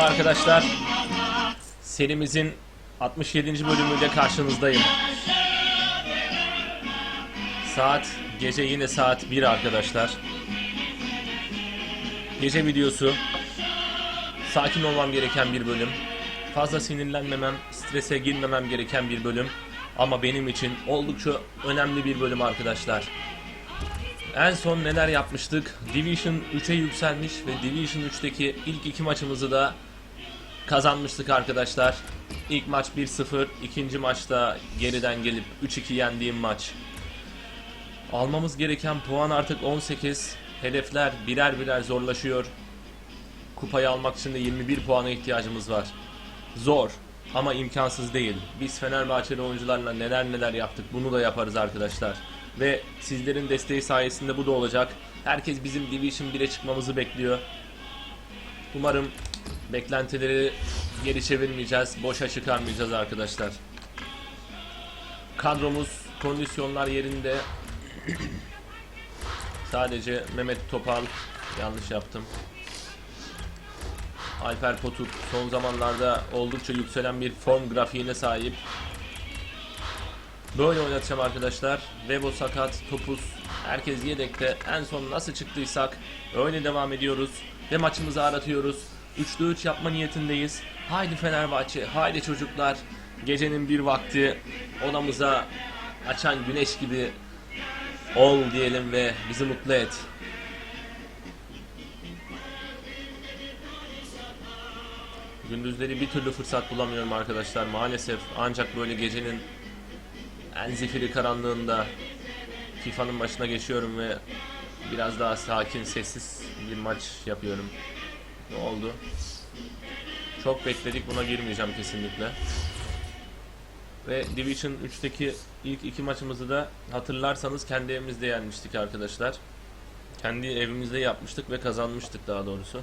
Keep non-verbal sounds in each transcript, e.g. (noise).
Merhaba arkadaşlar. Serimizin 67. bölümüyle karşınızdayım. Saat gece yine saat 1 arkadaşlar. Gece videosu. Sakin olmam gereken bir bölüm. Fazla sinirlenmemem, strese girmemem gereken bir bölüm. Ama benim için oldukça önemli bir bölüm arkadaşlar. En son neler yapmıştık? Division 3'e yükselmiş ve Division 3'teki ilk iki maçımızı da kazanmıştık arkadaşlar. İlk maç 1-0, ikinci maçta geriden gelip 3-2 yendiğim maç. Almamız gereken puan artık 18. Hedefler birer birer zorlaşıyor. Kupayı almak için de 21 puana ihtiyacımız var. Zor ama imkansız değil. Biz Fenerbahçeli oyuncularla neler neler yaptık bunu da yaparız arkadaşlar. Ve sizlerin desteği sayesinde bu da olacak. Herkes bizim Division 1'e çıkmamızı bekliyor. Umarım beklentileri geri çevirmeyeceğiz, boşa çıkarmayacağız arkadaşlar. Kadromuz, kondisyonlar yerinde. Sadece Mehmet Topal yanlış yaptım. Alper Potuk son zamanlarda oldukça yükselen bir form grafiğine sahip. Böyle oynatacağım arkadaşlar. Vebo sakat, topuz, herkes yedekte. En son nasıl çıktıysak öyle devam ediyoruz. Ve maçımızı aratıyoruz. 3'te 3 yapma niyetindeyiz. Haydi Fenerbahçe, haydi çocuklar. Gecenin bir vakti odamıza açan güneş gibi ol diyelim ve bizi mutlu et. Gündüzleri bir türlü fırsat bulamıyorum arkadaşlar maalesef. Ancak böyle gecenin en zifiri karanlığında FIFA'nın başına geçiyorum ve biraz daha sakin, sessiz bir maç yapıyorum. Ne oldu? Çok bekledik buna girmeyeceğim kesinlikle. Ve Division 3'teki ilk iki maçımızı da hatırlarsanız kendi evimizde yenmiştik arkadaşlar. Kendi evimizde yapmıştık ve kazanmıştık daha doğrusu.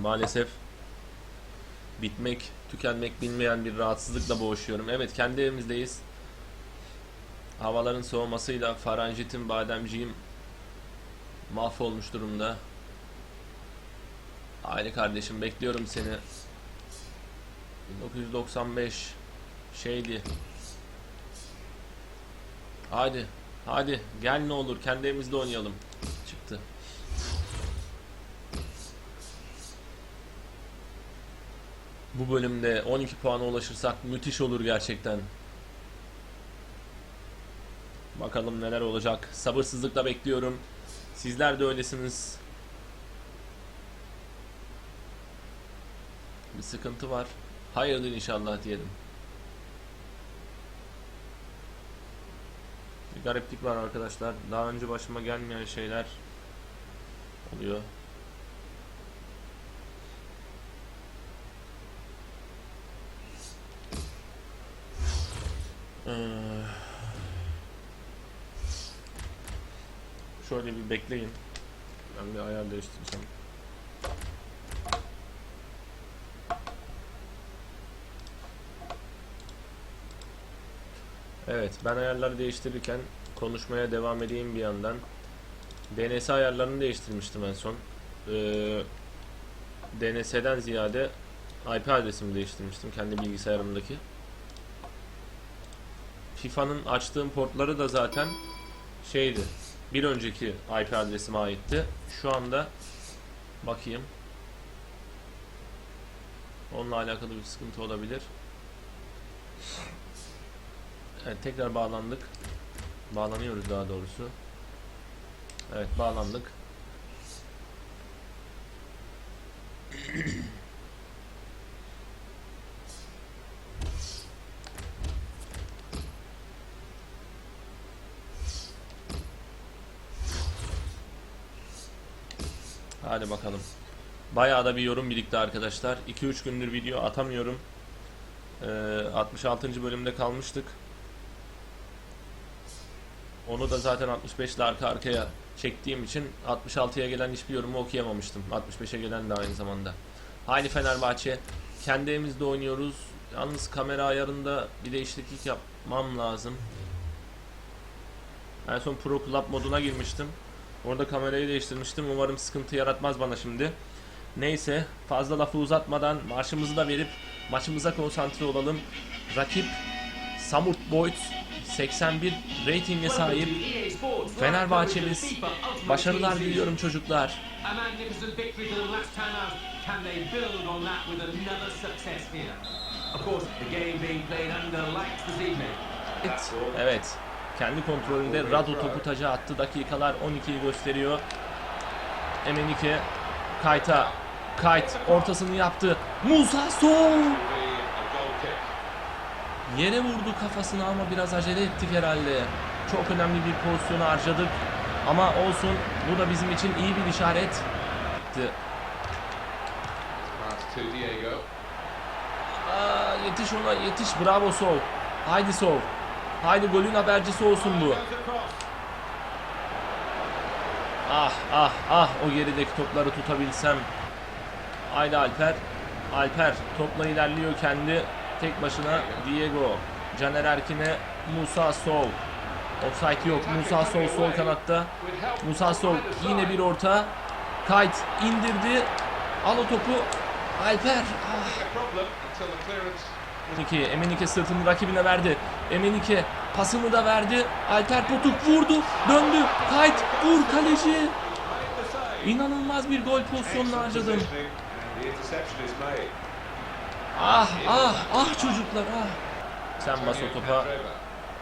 Maalesef bitmek, tükenmek bilmeyen bir rahatsızlıkla boğuşuyorum. Evet kendi evimizdeyiz. Havaların soğumasıyla faranjitim, bademciğim mahvolmuş durumda. Aile kardeşim bekliyorum seni. 1995 şeydi. Hadi, hadi gel ne olur kendi evimizde oynayalım. Çıktı. Bu bölümde 12 puana ulaşırsak müthiş olur gerçekten. Bakalım neler olacak. Sabırsızlıkla bekliyorum. Sizler de öylesiniz. Bir sıkıntı var. Hayırdır inşallah diyelim. Bir gariplik var arkadaşlar. Daha önce başıma gelmeyen şeyler oluyor. Şöyle bir bekleyin. Ben bir ayar değiştireceğim. Evet, ben ayarları değiştirirken konuşmaya devam edeyim bir yandan. DNS ayarlarını değiştirmiştim en son. Ee, DNS'den ziyade IP adresimi değiştirmiştim kendi bilgisayarımdaki. FIFA'nın açtığım portları da zaten şeydi. Bir önceki IP adresime aitti. Şu anda bakayım. Onunla alakalı bir sıkıntı olabilir. Evet tekrar bağlandık. Bağlanıyoruz daha doğrusu. Evet bağlandık. Hadi bakalım. Bayağı da bir yorum birikti arkadaşlar. 2-3 gündür video atamıyorum. Ee, 66. bölümde kalmıştık. Onu da zaten 65 ile arka arkaya çektiğim için 66'ya gelen hiçbir yorumu okuyamamıştım. 65'e gelen de aynı zamanda. Haydi Fenerbahçe. Kendi evimizde oynuyoruz. Yalnız kamera ayarında bir değişiklik yapmam lazım. En son Pro Club moduna girmiştim. Orada kamerayı değiştirmiştim. Umarım sıkıntı yaratmaz bana şimdi. Neyse fazla lafı uzatmadan marşımızı da verip maçımıza konsantre olalım. Rakip Samut Boyd 81 ratinge sahip. Fenerbahçeliz. Başarılar diliyorum çocuklar. Evet. Evet. Kendi kontrolünde Rado topu taca attı. Dakikalar 12'yi gösteriyor. Emenike Kayt'a Kayt ortasını yaptı. Musa Sol yere vurdu kafasına ama biraz acele ettik herhalde. Çok önemli bir pozisyonu harcadık. Ama olsun bu da bizim için iyi bir işaret. Aa, yetiş ona yetiş bravo Sol. Haydi Sol. Haydi golün habercisi olsun bu. Ah ah ah o gerideki topları tutabilsem. Haydi Alper. Alper topla ilerliyor kendi tek başına Diego. Caner Erkin'e Musa Sol. Offside yok. Musa Sol sol kanatta. Musa Sol yine bir orta. Kayt indirdi. Al o topu. Alper. Ah. Emenike sırtını rakibine verdi. Emenike pasını da verdi. Alper Potuk vurdu. Döndü. Kayt vur kaleci. İnanılmaz bir gol pozisyonunu harcadım. Ah ah ah çocuklar ah. Sen bas o topa. Andreva.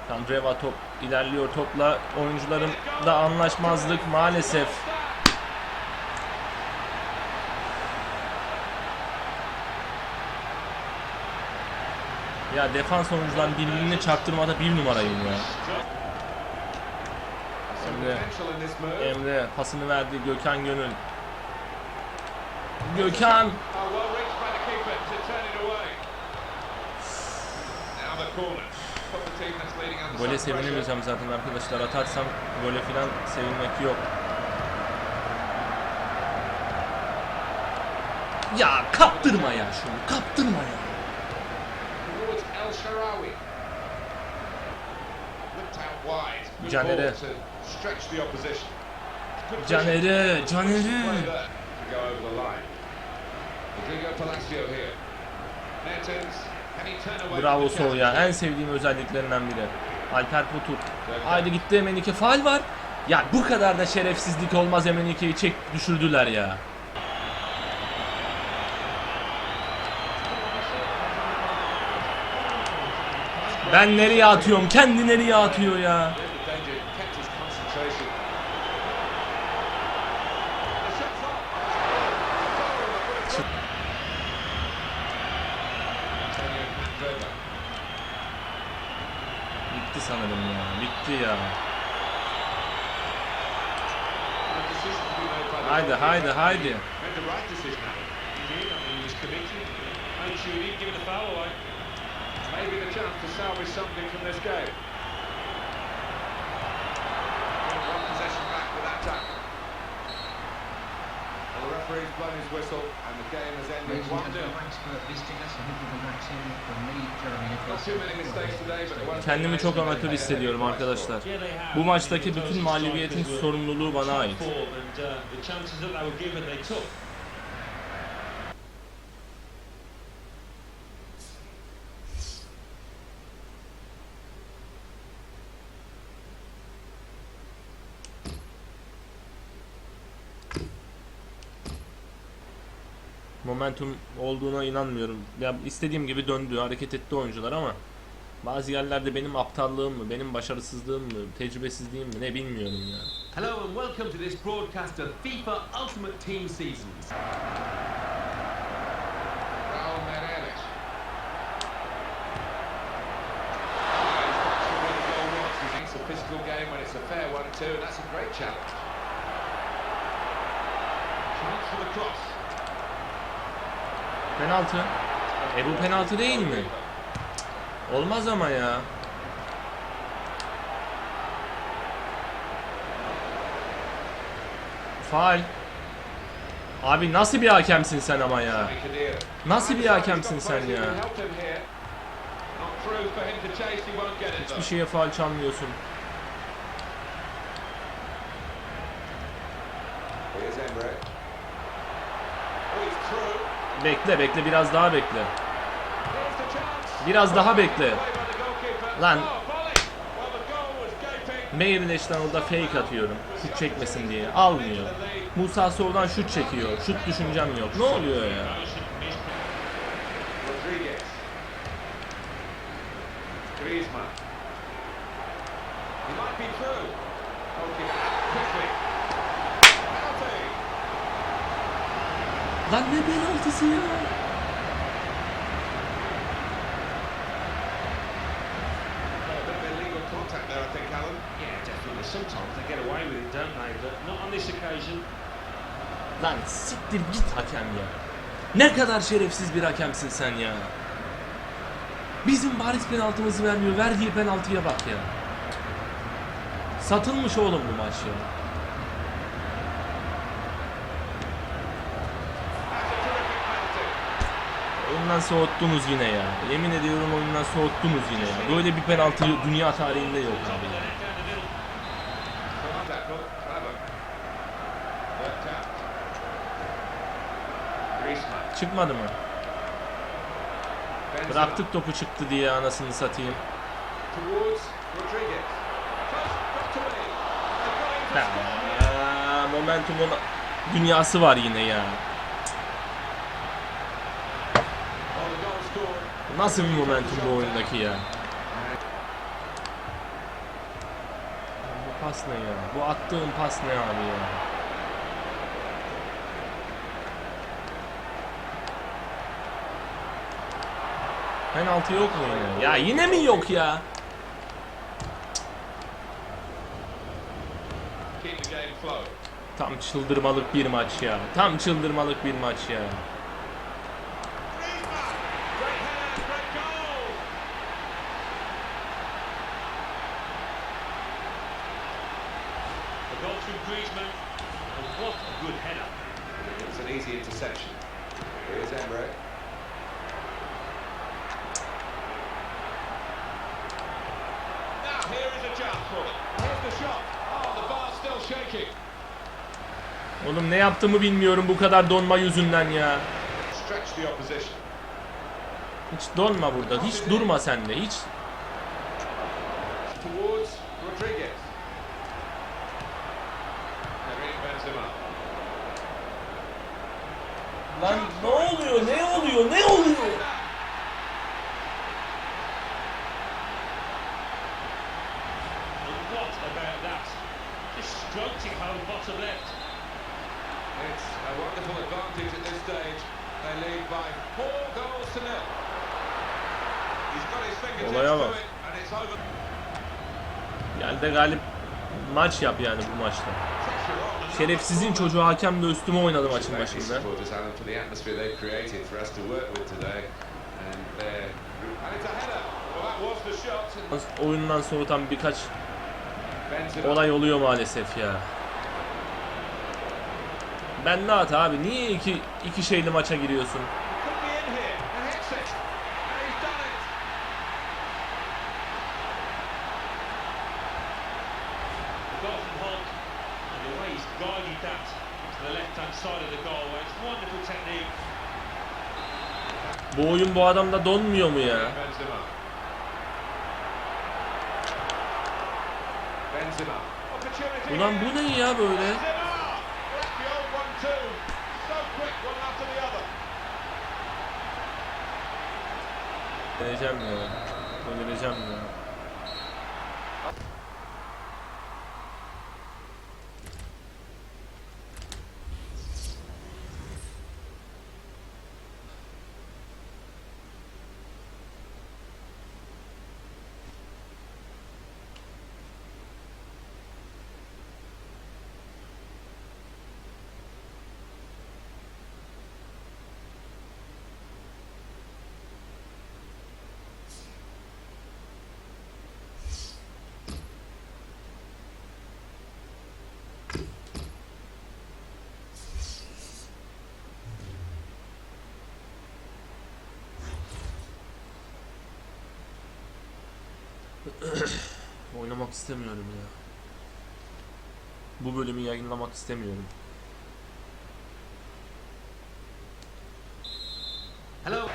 Kandreva top ilerliyor topla. Oyuncularım da anlaşmazlık maalesef. Ya defans oyuncular birbirini çaktırmada bir numarayım ya. Emre. Emre pasını verdi Gökhan Gönül. Gökhan Gole sevinemeyeceğim zaten arkadaşlar. Atarsam gole falan sevinmek yok. Ya kaptırma ya şunu kaptırma ya. Caner'e. Caner'e, Caner'e. Bravo Sol ya. En sevdiğim özelliklerinden biri. Alper Potuk. Haydi gitti Emenike. Faal var. Ya bu kadar da şerefsizlik olmaz Emenike'yi çek düşürdüler ya. Ben nereye atıyorum? Kendi nereye atıyor ya? Bitti sanırım ya. Bitti ya. Haydi haydi haydi. Maybe the chance to salvage something from this game. One possession back with that tackle. Well, the referee's blown his whistle and the game has ended 1-0. Not too many mistakes today, but the ones Kendimi çok amatör hissediyorum arkadaşlar. Bu maçtaki bütün mağlubiyetin sorumluluğu bana ait. Momentum olduğuna inanmıyorum. Ya istediğim gibi döndü, hareket etti oyuncular ama bazı yerlerde benim aptallığım mı, benim başarısızlığım mı, tecrübesizliğim mi ne bilmiyorum ya. Hello and welcome to this broadcast of FIFA Ultimate Team Seasons. Raul Meireles. It's a physical game when it's a fair one too, and that's a great challenge. Chance for the cross. Penaltı. E bu penaltı değil mi? Olmaz ama ya. Faal. Abi nasıl bir hakemsin sen ama ya? Nasıl bir hakemsin sen ya? Hiçbir şeye faal çalmıyorsun. Bekle bekle biraz daha bekle. Biraz daha bekle. Lan. Gaping. Meyrileş'ten orada fake atıyorum. Şut çekmesin diye. Almıyor. Musa Sov'dan şut çekiyor. Şut düşüncem yok. Ne oluyor ya? Griezmann. He might be through. Goalkeeper not on this occasion. Lan siktir git hakem ya. Ne kadar şerefsiz bir hakemsin sen ya. Bizim bariz penaltımızı vermiyor. Verdiği penaltıya bak ya. Satılmış oğlum bu maç ya. That's a terrific penalty. Oyundan soğuttunuz yine ya. Yemin ediyorum oyundan soğuttunuz yine ya. Böyle bir penaltı dünya tarihinde yok abi ya. Çıkmadı mı? Bıraktık topu çıktı diye anasını satayım. Ha, momentumun dünyası var yine ya. Oh, the goal scored. Nasıl bir momentum bu oyundaki ya? Bu pas ne ya? Bu attığın pas ne abi ya? Penaltı yok mu yine? Ya yine mi yok ya? Tam çıldırmalık bir maç ya. Tam çıldırmalık bir maç ya. Griezmann. Great header. Great goal. A goal from Griezmann. And what a good header. It's an easy interception. Here's Emre. Now here is a chance for it. Here's the shot. Oh, the bar's still shaking. Oğlum ne yaptığımı bilmiyorum bu kadar donma yüzünden ya. Stretch the opposition. Hiç donma burada. Hiç durma sen de. Hiç. Towards Rodriguez. Karim Benzema. Lan ne oluyor? Ne oluyor? Ne oluyor? And what about that? Just stroked it home bottom left. It's a wonderful advantage at this stage. They lead by four goals to nil. He's got his fingertips Olaya bak. Gel de galip maç yap yani bu maçta. Şerefsizin çocuğu hakem de üstüme oynadı maçın başında. Oyundan soğutan birkaç Benzema. olay oluyor maalesef ya. Ben ne at abi? Niye iki, iki şeyli maça giriyorsun? Could be in here. And hits it. And he's done it. The goal from Hulk. And the way he's guided that to the left-hand side of the goal. It's wonderful technique. Bu oyun bu adamda donmuyor mu ya? Ulan bu ne ya böyle? Benzema. That's the old Oynamak istemiyorum ya. Bu bölümü yayınlamak istemiyorum. Hello.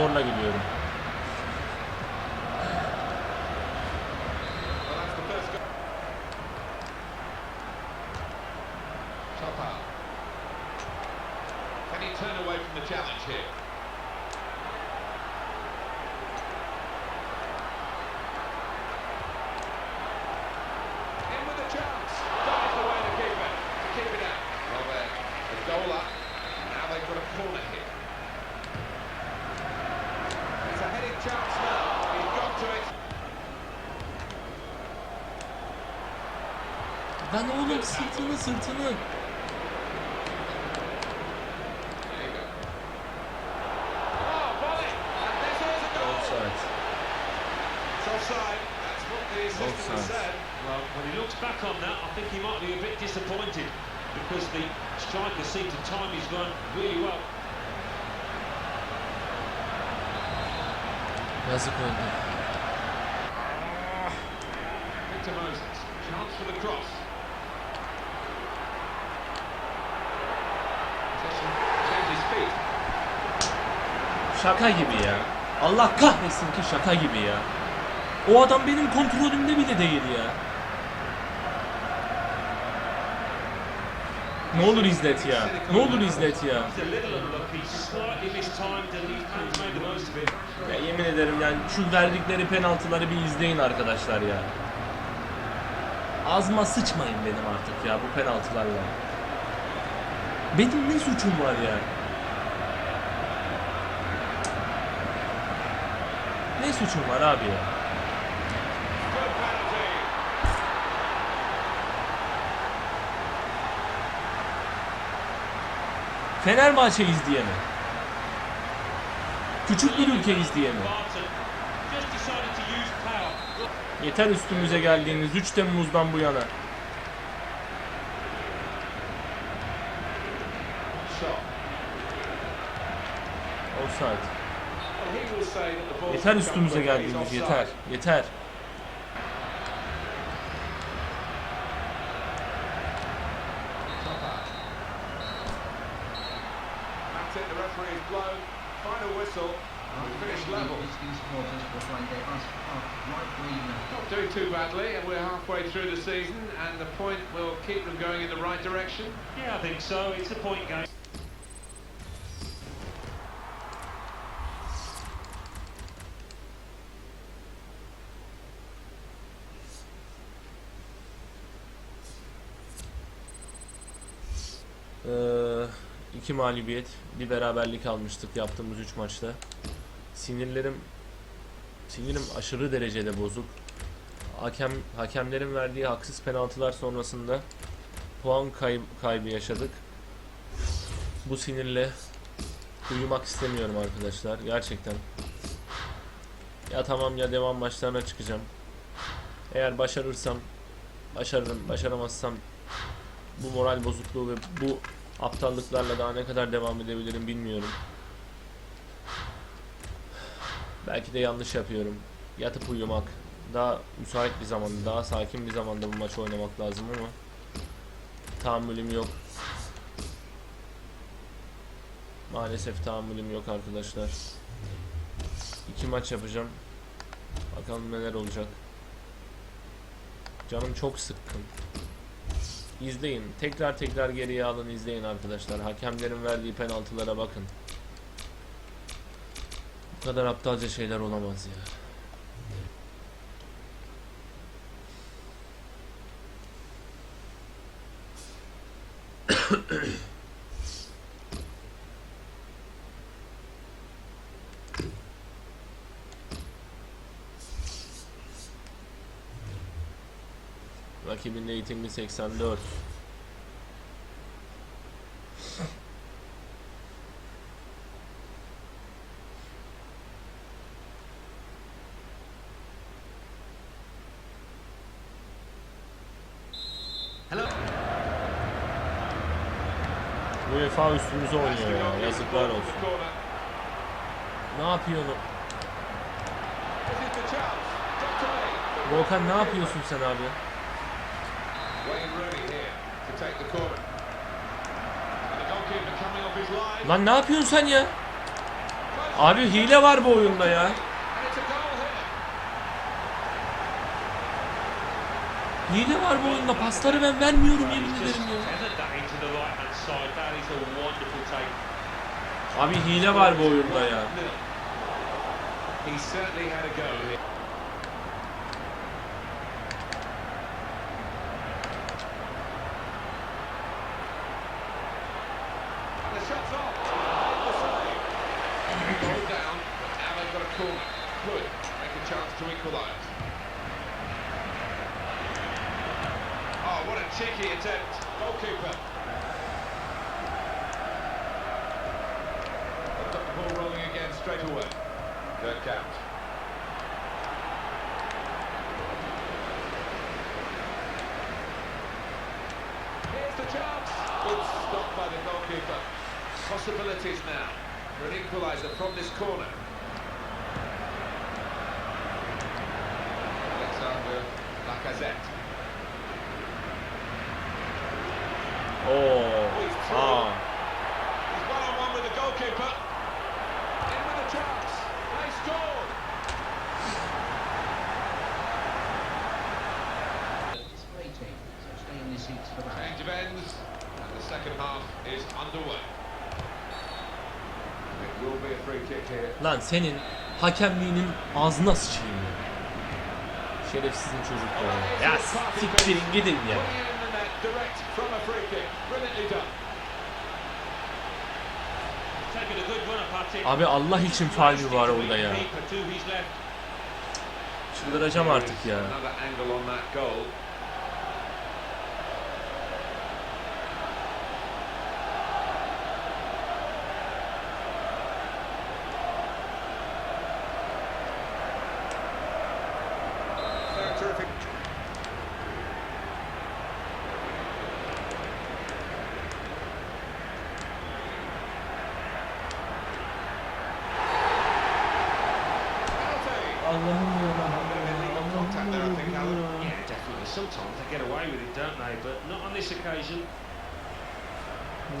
Zorla gidiyorum. Assistant has Offside. said. Well, when he looks back on that, I think he might be a bit disappointed because the striker seemed to time his run really well. Yazık oldu. Victor Moses. Chance for the cross. Şaka gibi ya. Allah kahretsin ki şaka gibi ya. O adam benim kontrolümde bile değil ya. Ne olur izlet ya. Ne olur izlet ya. Ya yemin ederim yani şu verdikleri penaltıları bir izleyin arkadaşlar ya. Ağzıma sıçmayın benim artık ya bu penaltılarla. Benim ne suçum var ya? Suçum var abi ya? Penalty. Fenerbahçe izleyeni. Küçük bir ülke power. Yeter üstümüze geldiğiniz 3 Temmuz'dan bu yana. Offside. Yeter come üstümüze quickly. He's geldiğiniz offside. yeter. Yeter. Topal. That's it. The referee has blown. Final whistle. We finished level. Not doing too badly, and we're halfway through the season, and the point will keep them going in the right direction. Yeah, I think so. It's a point game. 2 mağlubiyet, bir beraberlik almıştık yaptığımız 3 maçta. Sinirlerim sinirim aşırı derecede bozuk. Hakem hakemlerin verdiği haksız penaltılar sonrasında puan kay, kaybı yaşadık. Bu sinirle uyumak istemiyorum arkadaşlar gerçekten. Ya tamam ya devam maçlarına çıkacağım. Eğer başarırsam başarırım, başaramazsam bu moral bozukluğu ve bu aptallıklarla daha ne kadar devam edebilirim bilmiyorum. Belki de yanlış yapıyorum. Yatıp uyumak. Daha müsait bir zamanda, daha sakin bir zamanda bu maçı oynamak lazım ama tahammülüm yok. Maalesef tahammülüm yok arkadaşlar. İki maç yapacağım. Bakalım neler olacak. Canım çok sıkkın. İzleyin. Tekrar tekrar geriye alın izleyin arkadaşlar. Hakemlerin verdiği penaltılara bakın. Bu kadar aptalca şeyler olamaz ya. (coughs) Rakibin reytingi 84. Hello. UEFA üstümüze oynuyor ya. Yazıklar olsun. Ne. Doctor Lee. Volkan ne yapıyorsun sen abi? Wayne Rooney here to take the corner. And the goalkeeper coming off his line. Lan ne yapıyorsun sen ya? Abi hile var bu oyunda ya. Hile var bu oyunda. Pasları ben vermiyorum yemin ederim ya. Abi hile var bu oyunda ya. Good stop by the goalkeeper. Possibilities now for an equaliser from this corner. Alexander Lacazette. Lan senin hakemliğinin ağzına sıçayım ya. Şerefsizin çocukları. Ya siktirin gidin ya. Abi Allah için faul var orada ya. Çıldıracağım artık ya.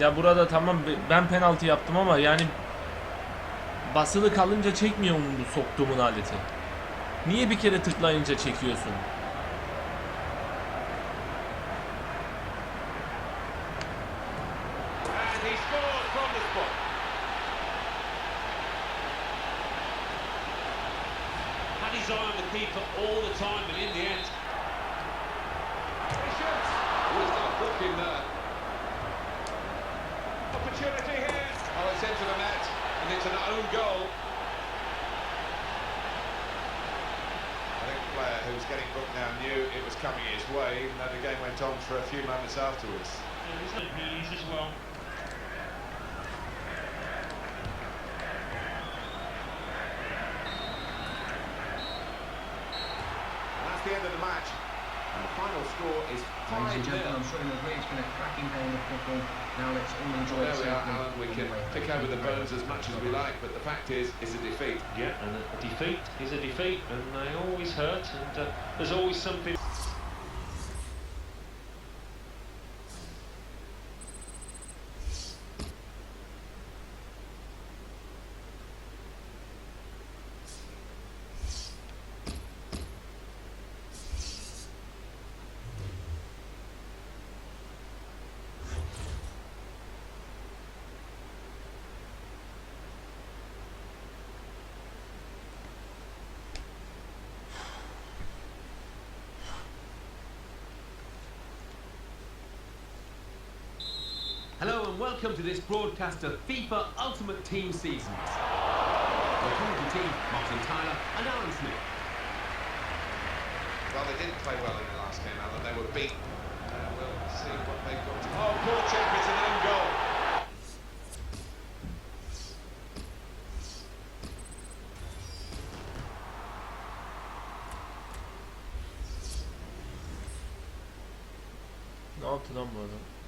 Ya burada tamam ben penaltı yaptım ama yani basılı kalınca çekmiyor mu bu soktuğumun aleti? Niye bir kere tıklayınca çekiyorsun? All the time, but in the end, it's an own goal. I think the player who was getting booked now knew it was coming his way, even though the game went on for a few moments afterwards. yeah, he's as well. And that's the end of the match. And the final score is 5 Ladies and gentlemen, I'm sure you'll agree it's been a cracking game of football. Now let's all enjoy There it we are, Alan. We can the way home. pick over the bones as much as we like, but the fact is, it's a defeat. Yeah, and a defeat is a defeat, and they always hurt, and uh, there's always something. Welcome to this broadcast of FIFA Ultimate Team Seasons. Your commentary team, Martin Tyler and Alan Smith. Well, they didn't play well in the last game, Alan. They were beaten. Uh, we'll see what they've got to Oh, poor chap, it's an own goal. Ne yaptı lan bu adam?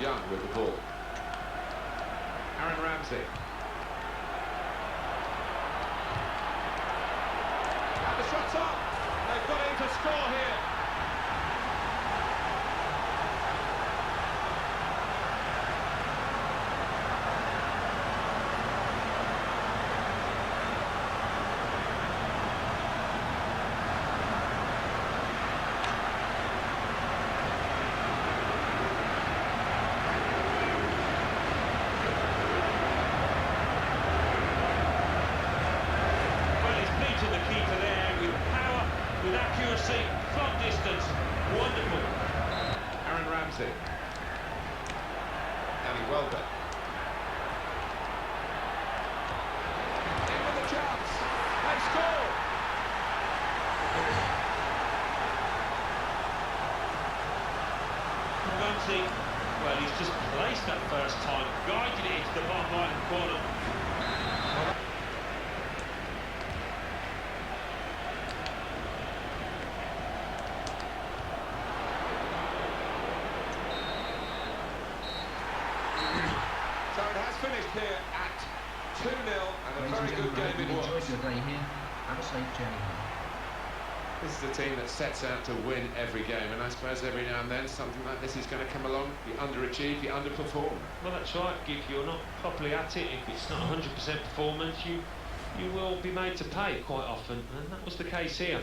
Young with the ball. Aaron Ramsey. And the shot's up. They've got him to score here. Well, he's beaten the keeper there with power, with accuracy, from distance. Wonderful. Aaron Ramsey. Danny Welbeck. In with the chance. They score. Ramsey, well, he's just placed that first time, guided it into the bottom right corner. So it has finished here at 2-0 and a very good game it was. enjoyed your day here. Have a safe journey home. This is a team that sets out to win every game, and I suppose every now and then something like this is going to come along. You underachieve, you underperform. Well, that's right. If you're not properly at it, if it's not 100% performance, you you will be made to pay quite often, and that was the case here.